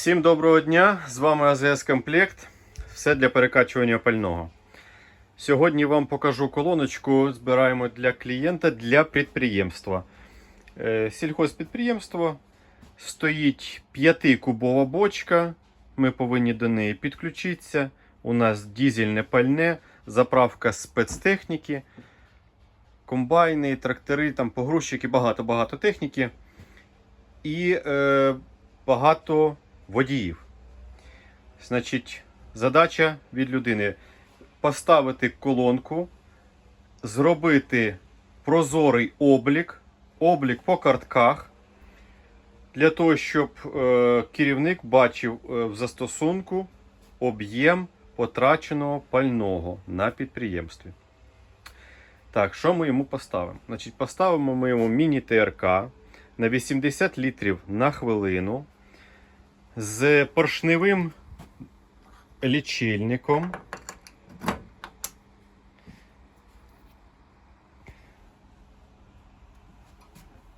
Всім доброго дня! З вами АЗС Комплект. Все для перекачування пального. Сьогодні вам покажу колоночку. Збираємо для клієнта для підприємства. Е, Сільхозпідприємство стоїть 5-кубова бочка. Ми повинні до неї підключитися. У нас дізельне пальне, заправка спецтехніки, комбайни, трактори, там погрузчики, багато-багато техніки. І е, багато водіїв. Значить, задача від людини поставити колонку, зробити прозорий облік, облік по картках, для того, щоб е, керівник бачив е, в застосунку об'єм потраченого пального на підприємстві. Так, що ми йому поставимо? Значить, поставимо ми йому міні-ТРК на 80 літрів на хвилину з поршневим лічильником.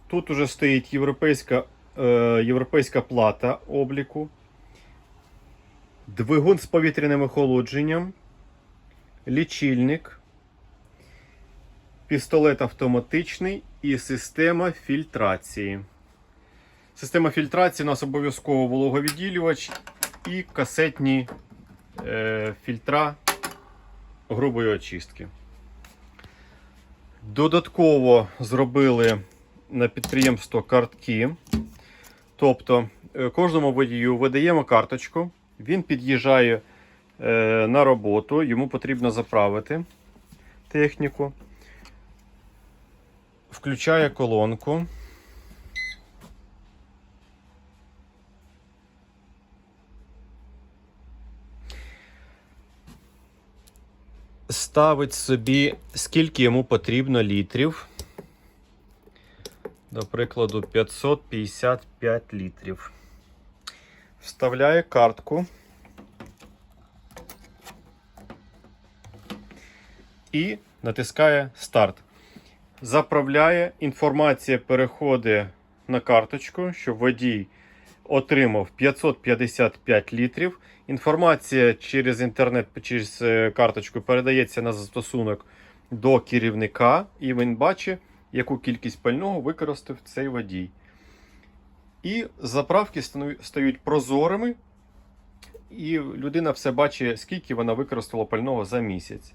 Тут уже стоїть європейська, е, європейська плата обліку, двигун з повітряним охолодженням, лічильник, пістолет автоматичний і система фільтрації. Система фільтрації у нас обов'язково вологовідділювач і касетні е, фільтра грубої очистки. Додатково зробили на підприємство картки. Тобто е, кожному водію видаємо карточку, він під'їжджає е, на роботу, йому потрібно заправити техніку, включає колонку. Ставить собі, скільки йому потрібно літрів. До прикладу, 555 літрів. Вставляє картку. І натискає старт. Заправляє, інформація переходить на карточку, щоб водій отримав 555 літрів. Інформація через інтернет, через е, карточку передається на застосунок до керівника, і він бачить, яку кількість пального використав цей водій. І заправки стають прозорими, і людина все бачить, скільки вона використала пального за місяць.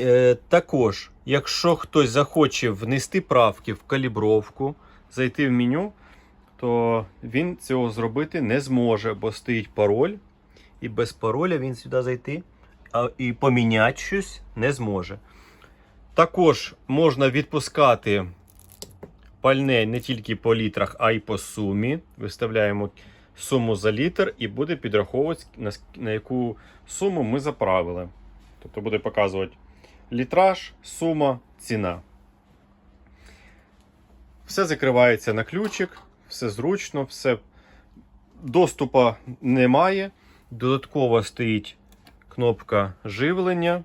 Е, також, якщо хтось захоче внести правки в калібровку, зайти в меню, то він цього зробити не зможе, бо стоїть пароль, і без пароля він сюди зайти а, і поміняти щось не зможе. Також можна відпускати пальне не тільки по літрах, а й по сумі. Виставляємо суму за літр і буде підраховувати, на, яку суму ми заправили. Тобто буде показувати літраж, сума, ціна. Все закривається на ключик, все зручно, все доступу немає. Додатково стоїть кнопка живлення.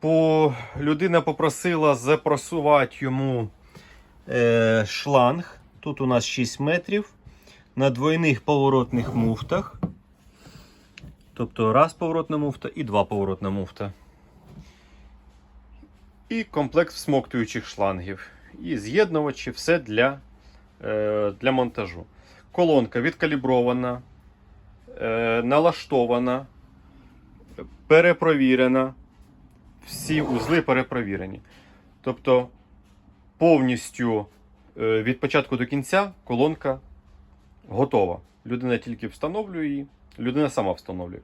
По... Людина попросила запросувати йому е, шланг. Тут у нас 6 метрів на двойних поворотних муфтах. Тобто раз поворотна муфта і два поворотна муфта. І комплект всмоктуючих шлангів. І з'єднувачі, все для, е, для монтажу. Колонка відкалібрована, е, налаштована, перепровірена. Всі узли перепровірені. Тобто повністю е, від початку до кінця колонка готова. Людина тільки встановлює її, людина сама встановлює.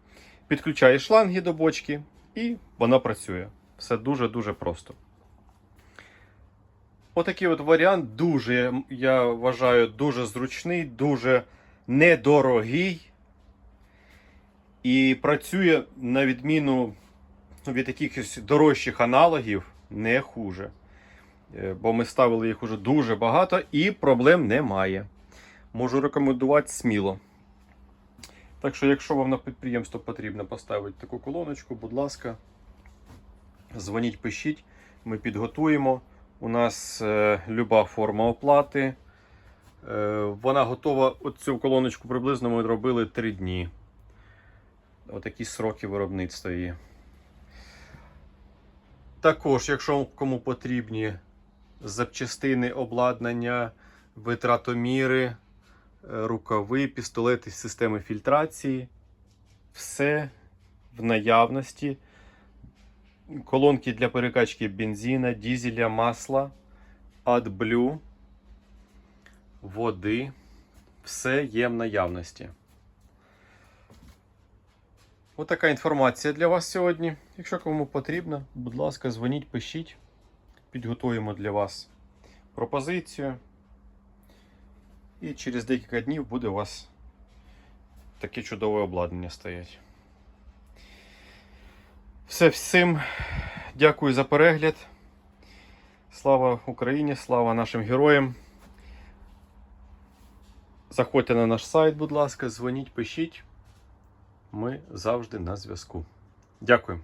Підключає шланги до бочки і вона працює. Все дуже-дуже просто. Отакий от варіант дуже, я вважаю, дуже зручний, дуже недорогий. І працює на відміну від якихось дорожчих аналогів не хуже. Е, Бо ми ставили їх уже дуже багато і проблем немає. Можу рекомендувати сміло. Так що, якщо вам на підприємство потрібно поставити таку колоночку, будь ласка, дзвоніть, пишіть, ми підготуємо. У нас е, люба форма оплати. Е, Вона готова. От цю колоночку приблизно ми робили 3 дні. Отакі сроки виробництва її. Також, якщо кому потрібні запчастини, обладнання, витратоміри, е, рукави, пістолети, системи фільтрації, все в наявності. Колонки для перекачки бензина, дізеля, масла, AdBlue, води. Все є в наявності. Отака інформація для вас сьогодні. Якщо кому потрібно, будь ласка, дзвоніть, пишіть. Підготуємо для вас пропозицію. І через декілька днів буде у вас таке чудове обладнання стоять. Все всім. Дякую за перегляд. Слава Україні, слава нашим героям. Заходьте на наш сайт, будь ласка, дзвоніть, пишіть. Ми завжди на зв'язку. Дякую.